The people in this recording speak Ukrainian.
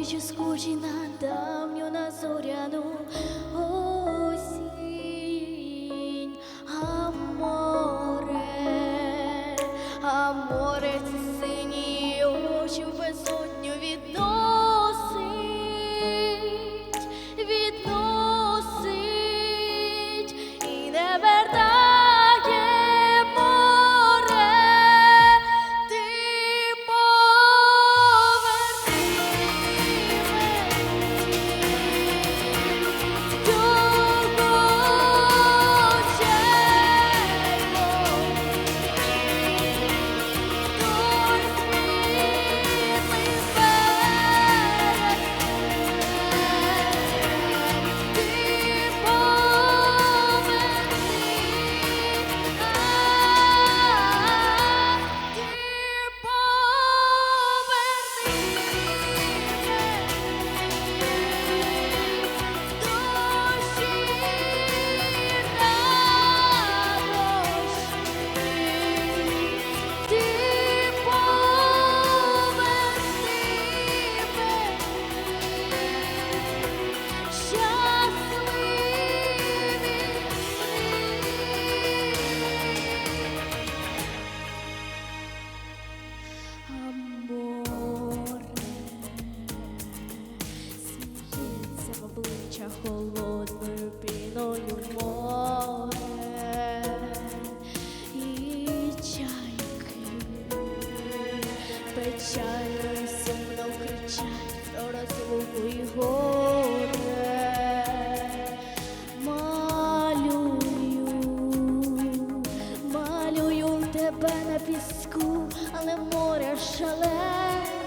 очі схожі на давню на зоряну осінь, а море, а море це сині очі. тебе на піску, але море шале.